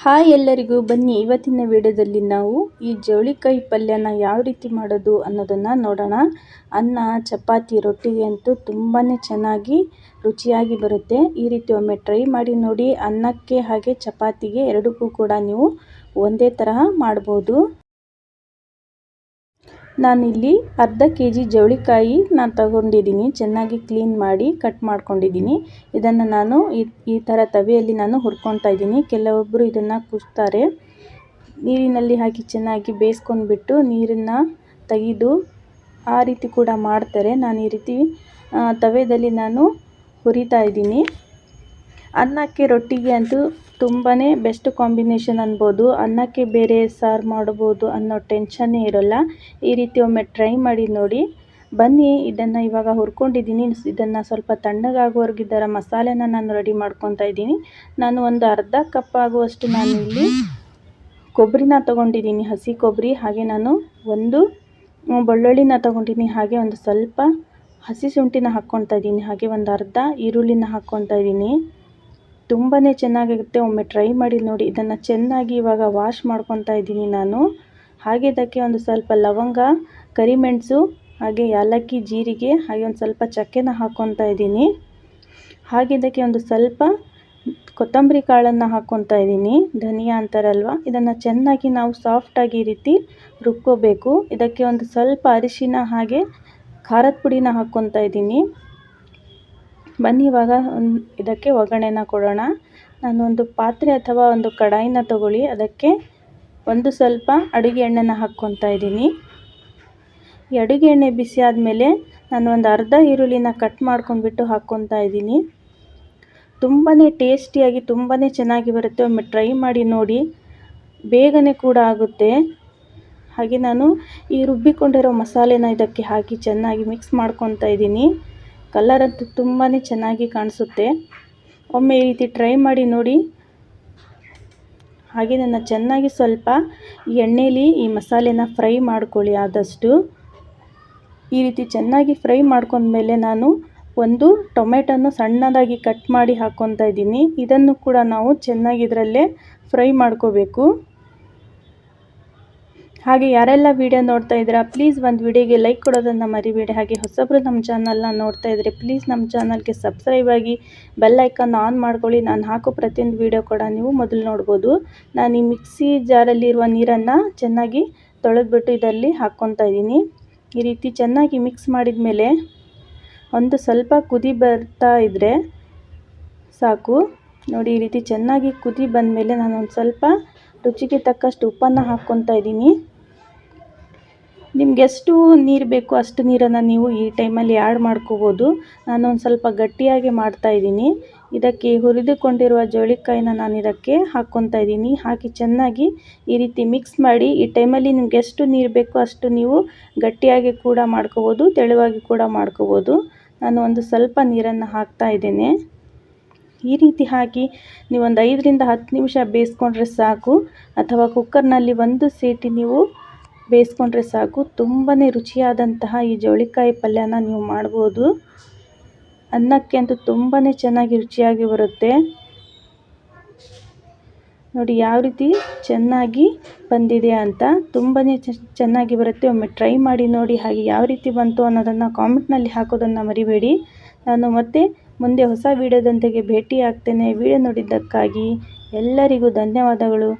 Hi ಎಲ್ಲರಿಗೂ, ಬನ್ನಿ. ಇವತ್ತಿನ ವಿಡಿಯೋದಲ್ಲಿ ನಾವು ಈ ಜವಳಿಕಾಯಿ ಪಲ್ಯನ ಯಾವ ರೀತಿ ಮಾಡೋದು ಅನ್ನೋದನ್ನು ನೋಡೋಣ. ಅನ್ನ, ಚಪಾತಿ, ರೊಟ್ಟಿಗೆ ಅಂತೂ ತುಂಬಾ ಚೆನ್ನಾಗಿ ರುಚಿಯಾಗಿ ಬರುತ್ತೆ. ಈ ರೀತಿ ಒಮ್ಮೆ ಟ್ರೈ ಮಾಡಿ ನೋಡಿ. ಅನ್ನಕ್ಕೆ ಹಾಗೆ ಚಪಾತಿಗೆ ಎರಡಕ್ಕೂ ಕೂಡ ನೀವು ಒಂದೇ ತರಹ ಮಾಡ್ಬೋದು. ನಾನಿಲ್ಲಿ ಅರ್ಧ ಕೆ ಜಿ ಜವಳಿಕಾಯಿ ನಾನು ತಗೊಂಡಿದ್ದೀನಿ. ಚೆನ್ನಾಗಿ ಕ್ಲೀನ್ ಮಾಡಿ ಕಟ್ ಮಾಡ್ಕೊಂಡಿದ್ದೀನಿ. ಇದನ್ನು ನಾನು ಈ ಈ ಥರ ತವೆಯಲ್ಲಿ ನಾನು ಹುರ್ಕೊತಾ ಇದ್ದೀನಿ. ಕೆಲವೊಬ್ಬರು ಇದನ್ನು ಕುಸ್ತಾರೆ. ನೀರಿನಲ್ಲಿ ಹಾಕಿ ಚೆನ್ನಾಗಿ ಬೇಯಿಸ್ಕೊಂಡ್ಬಿಟ್ಟು ನೀರನ್ನು ತೆಗೆದು ಆ ರೀತಿ ಕೂಡ ಮಾಡ್ತಾರೆ. ನಾನು ಈ ರೀತಿ ತವೆಯಲ್ಲಿ ನಾನು ಹುರಿತಾ ಇದ್ದೀನಿ. ಅನ್ನಕ್ಕೆ ರೊಟ್ಟಿಗೆ ಅಂತೂ ತುಂಬಾ ಬೆಸ್ಟ್ ಕಾಂಬಿನೇಷನ್ ಅನ್ಬೋದು. ಅನ್ನಕ್ಕೆ ಬೇರೆ ಸಾರು ಮಾಡ್ಬೋದು ಅನ್ನೋ ಟೆನ್ಷನ್ನೇ ಇರೋಲ್ಲ. ಈ ರೀತಿ ಒಮ್ಮೆ ಟ್ರೈ ಮಾಡಿ ನೋಡಿ. ಬನ್ನಿ, ಇದನ್ನು ಇವಾಗ ಹುರ್ಕೊಂಡಿದ್ದೀನಿ. ಇದನ್ನು ಸ್ವಲ್ಪ ತಣ್ಣಗಾಗುವವರೆಗಿದ್ದರ ಮಸಾಲೆನ ನಾನು ರೆಡಿ ಮಾಡ್ಕೊತಾ ಇದ್ದೀನಿ. ನಾನು ಒಂದು ಅರ್ಧ ಕಪ್ ಆಗುವಷ್ಟು ನಾನು ಇಲ್ಲಿ ಕೊಬ್ಬರಿನ ತೊಗೊಂಡಿದ್ದೀನಿ, ಹಸಿ ಕೊಬ್ಬರಿ ಹಾಗೆ ನಾನು ಒಂದು ಬೆಳ್ಳುಳ್ಳಿನ ತೊಗೊಂಡಿದ್ದೀನಿ, ಹಾಗೆ ಒಂದು ಸ್ವಲ್ಪ ಹಸಿ ಶುಂಠಿನ ಹಾಕ್ಕೊತಾ ಇದ್ದೀನಿ. ಹಾಗೆ ಒಂದು ಅರ್ಧ ಈರುಳ್ಳಿನ ಹಾಕ್ಕೊತಾ ಇದ್ದೀನಿ. ತುಂಬಾ ಚೆನ್ನಾಗಿರುತ್ತೆ. ಒಮ್ಮೆ ಟ್ರೈ ಮಾಡಿ ನೋಡಿ. ಇದನ್ನು ಚೆನ್ನಾಗಿ ಇವಾಗ ವಾಶ್ ಮಾಡ್ಕೊತಾ ಇದ್ದೀನಿ ನಾನು. ಹಾಗೆ ಇದಕ್ಕೆ ಒಂದು ಸ್ವಲ್ಪ ಲವಂಗ ಕರಿಮೆಣಸು ಹಾಗೆ ಏಲಕ್ಕಿ, ಜೀರಿಗೆ, ಹಾಗೆ ಒಂದು ಸ್ವಲ್ಪ ಚಕ್ಕೆನ ಹಾಕ್ಕೊತಾ ಇದ್ದೀನಿ. ಹಾಗೆ ಇದಕ್ಕೆ ಒಂದು ಸ್ವಲ್ಪ ಕೊತ್ತಂಬರಿ ಕಾಳನ್ನು ಹಾಕ್ಕೊತಾ ಇದ್ದೀನಿ. ಧನಿಯಾ ಅಂತಾರಲ್ವ? ಇದನ್ನು ಚೆನ್ನಾಗಿ ನಾವು ಸಾಫ್ಟಾಗಿ ಈ ರೀತಿ ರುಬ್ಕೋಬೇಕು. ಇದಕ್ಕೆ ಒಂದು ಸ್ವಲ್ಪ ಅರಿಶಿನ ಹಾಗೆ ಖಾರದ ಪುಡಿನ ಹಾಕ್ಕೊತಾ ಇದ್ದೀನಿ. ಬನ್ನಿ ಇವಾಗ ಇದಕ್ಕೆ ಒಗ್ಗರಣೆನ ಕೊಡೋಣ. ನಾನು ಒಂದು ಪಾತ್ರೆ ಅಥವಾ ಒಂದು ಕಡಾಯಿನ ತಗೊಳ್ಳಿ. ಅದಕ್ಕೆ ಒಂದು ಸ್ವಲ್ಪ ಅಡುಗೆ ಎಣ್ಣೆನ ಹಾಕ್ಕೊತಾ ಇದ್ದೀನಿ. ಈ ಅಡುಗೆ ಎಣ್ಣೆ ಬಿಸಿ ಆದಮೇಲೆ ನಾನು ಒಂದು ಅರ್ಧ ಈರುಳ್ಳಿನ ಕಟ್ ಮಾಡ್ಕೊಂಡ್ಬಿಟ್ಟು ಹಾಕ್ಕೊತಾ ಇದ್ದೀನಿ. ತುಂಬಾ ಟೇಸ್ಟಿಯಾಗಿ ತುಂಬಾ ಚೆನ್ನಾಗಿ ಬರುತ್ತೆ. ಒಮ್ಮೆ ಟ್ರೈ ಮಾಡಿ ನೋಡಿ, ಬೇಗನೆ ಕೂಡ ಆಗುತ್ತೆ. ಹಾಗೆ ನಾನು ಈ ರುಬ್ಬಿಕೊಂಡಿರೋ ಮಸಾಲೆನ ಇದಕ್ಕೆ ಹಾಕಿ ಚೆನ್ನಾಗಿ ಮಿಕ್ಸ್ ಮಾಡ್ಕೊತಾ ಇದ್ದೀನಿ. ಕಲರ್ ಅಂತೂ ತುಂಬಾ ಚೆನ್ನಾಗಿ ಕಾಣಿಸುತ್ತೆ. ಒಮ್ಮೆ ಈ ರೀತಿ ಟ್ರೈ ಮಾಡಿ ನೋಡಿ. ಹಾಗೆ ನನ್ನ ಚೆನ್ನಾಗಿ ಸ್ವಲ್ಪ ಎಣ್ಣೆಯಲ್ಲಿ ಈ ಮಸಾಲೆನ ಫ್ರೈ ಮಾಡ್ಕೊಳ್ಳಿ ಆದಷ್ಟು. ಈ ರೀತಿ ಚೆನ್ನಾಗಿ ಫ್ರೈ ಮಾಡ್ಕೊಂಡ್ಮೇಲೆ ನಾನು ಒಂದು ಟೊಮೆಟೊನ ಸಣ್ಣದಾಗಿ ಕಟ್ ಮಾಡಿ ಹಾಕ್ಕೊತಾ ಇದ್ದೀನಿ. ಇದನ್ನು ಕೂಡ ನಾವು ಚೆನ್ನಾಗಿ ಇದರಲ್ಲೇ ಫ್ರೈ ಮಾಡ್ಕೋಬೇಕು. ಹಾಗೆ ಯಾರೆಲ್ಲ ವೀಡಿಯೋ ನೋಡ್ತಾ ಇದ್ದೀರಾ ಪ್ಲೀಸ್ ಒಂದು ವಿಡಿಯೋಗೆ ಲೈಕ್ ಕೊಡೋದನ್ನು ಮರಿಬೇಡಿ. ಹಾಗೆ ಹೊಸಬ್ರು ನಮ್ಮ ಚಾನಲ್ನ ನೋಡ್ತಾ ಇದ್ದರೆ ಪ್ಲೀಸ್ ನಮ್ಮ ಚಾನಲ್ಗೆ ಸಬ್ಸ್ಕ್ರೈಬ್ ಆಗಿ ಬೆಲ್ ಐಕನ್ ಆನ್ ಮಾಡ್ಕೊಳ್ಳಿ. ನಾನು ಹಾಕೋ ಪ್ರತಿಯೊಂದು ವೀಡಿಯೋ ಕೂಡ ನೀವು ಮೊದಲು ನೋಡ್ಬೋದು. ನಾನು ಈ ಮಿಕ್ಸಿ ಜಾರಲ್ಲಿರುವ ನೀರನ್ನು ಚೆನ್ನಾಗಿ ತೊಳೆದ್ಬಿಟ್ಟು ಇದರಲ್ಲಿ ಹಾಕ್ಕೊತಾ ಇದ್ದೀನಿ. ಈ ರೀತಿ ಚೆನ್ನಾಗಿ ಮಿಕ್ಸ್ ಮಾಡಿದ ಮೇಲೆ ಒಂದು ಸ್ವಲ್ಪ ಕುದಿ ಬರ್ತಾ ಇದ್ದರೆ ಸಾಕು. ನೋಡಿ ಈ ರೀತಿ ಚೆನ್ನಾಗಿ ಕುದಿ ಬಂದಮೇಲೆ ನಾನು ಒಂದು ಸ್ವಲ್ಪ ರುಚಿಗೆ ತಕ್ಕಷ್ಟು ಉಪ್ಪನ್ನು ಹಾಕ್ಕೊತಾ ಇದ್ದೀನಿ. ನಿಮ್ಗೆ ಎಷ್ಟು ನೀರು ಬೇಕು ಅಷ್ಟು ನೀರನ್ನು ನೀವು ಈ ಟೈಮಲ್ಲಿ ಆ್ಯಡ್ ಮಾಡ್ಕೋಬೋದು. ನಾನು ಒಂದು ಸ್ವಲ್ಪ ಗಟ್ಟಿಯಾಗಿ ಮಾಡ್ತಾ ಇದ್ದೀನಿ. ಇದಕ್ಕೆ ಹುರಿದುಕೊಂಡಿರುವ ಜೋಳಿಕಾಯಿನ ನಾನು ಇದಕ್ಕೆ ಹಾಕ್ಕೊತಾ ಇದ್ದೀನಿ. ಹಾಕಿ ಚೆನ್ನಾಗಿ ಈ ರೀತಿ ಮಿಕ್ಸ್ ಮಾಡಿ ಈ ಟೈಮಲ್ಲಿ ನಿಮ್ಗೆ ಎಷ್ಟು ನೀರು ಬೇಕು ಅಷ್ಟು ನೀವು ಗಟ್ಟಿಯಾಗಿ ಕೂಡ ಮಾಡ್ಕೋಬೋದು, ತೆಳುವಾಗಿ ಕೂಡ ಮಾಡ್ಕೋಬೋದು. ನಾನು ಒಂದು ಸ್ವಲ್ಪ ನೀರನ್ನು ಹಾಕ್ತಾ ಇದ್ದೇನೆ. ಈ ರೀತಿ ಹಾಕಿ ನೀವು ಒಂದು ಐದರಿಂದ ಹತ್ತು ನಿಮಿಷ ಬೇಯಿಸ್ಕೊಂಡ್ರೆ ಸಾಕು. ಅಥವಾ ಕುಕ್ಕರ್ನಲ್ಲಿ ಒಂದು ಸೀಟಿ ನೀವು ಬೇಯಿಸ್ಕೊಂಡ್ರೆ ಸಾಕು. ತುಂಬಾ ರುಚಿಯಾದಂತಹ ಈ ಜವಳಿಕಾಯಿ ಪಲ್ಯನ ನೀವು ಮಾಡ್ಬೋದು. ಅನ್ನಕ್ಕೆ ಅಂತೂ ತುಂಬಾ ಚೆನ್ನಾಗಿ ರುಚಿಯಾಗಿ ಬರುತ್ತೆ. ನೋಡಿ ಯಾವ ರೀತಿ ಚೆನ್ನಾಗಿ ಬಂದಿದೆ ಅಂತ ತುಂಬಾ ಚೆನ್ನಾಗಿ ಬರುತ್ತೆ. ಒಮ್ಮೆ ಟ್ರೈ ಮಾಡಿ ನೋಡಿ ಹಾಗೆ ಯಾವ ರೀತಿ ಬಂತು ಅನ್ನೋದನ್ನು ಕಾಮೆಂಟ್ನಲ್ಲಿ ಹಾಕೋದನ್ನು ಮರಿಬೇಡಿ. ನಾನು ಮತ್ತೆ ಮುಂದೆ ಹೊಸ ವೀಡಿಯೋದೊಂದಿಗೆ ಭೇಟಿ ಆಗ್ತೇನೆ ವಿಡಿಯೋ ನೋಡಿದ್ದಕ್ಕಾಗಿ ಎಲ್ಲರಿಗೂ ಧನ್ಯವಾದಗಳು.